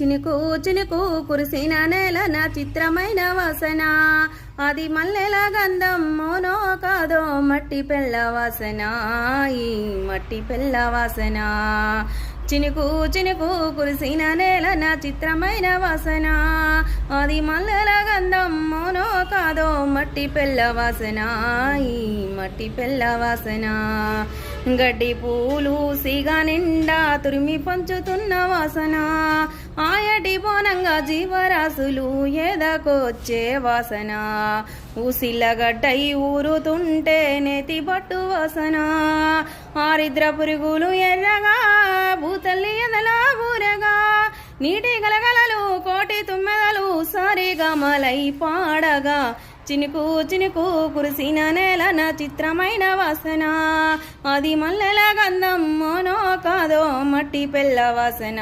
చినుకు చినుకు కురిసిన నేల నా చిత్రమైన వాసన. అది మల్లెల గంధం మోనో కాదో మట్టి పెళ్ళ వాసన. ఈ మట్టి పెళ్ళ వాసన. చినుకు చినుకు కురిసిన నేల నా చిత్రమైన వాసన. అది మల్లెల గంధం మోనో కాదో మట్టి పెళ్ళ వాసన. ఈ మట్టి పెళ్ళ వాసన. గడ్డి పూలు సిగా నిండా తురిమి పంచుతున్న వాసన. ఆయటి బోనంగా జీవరాశులు ఎదకొచ్చే వాసన. ఊసిల్లగడ్డై ఊరుతుంటే నేతి పట్టు వాసన. ఆరిద్ర పురుగులు ఎర్రగా భూతల్లి ఎదలా ఊరగా నీటి గలగలలు కోటి తుమ్మెదలు సరిగమలై పాడగా. చినుకు చినుకు కురిసిన నేల నా చిత్రమైన వాసన. అది మల్లెల గంధం మోనో కాదో మట్టి పెళ్ళ వాసన.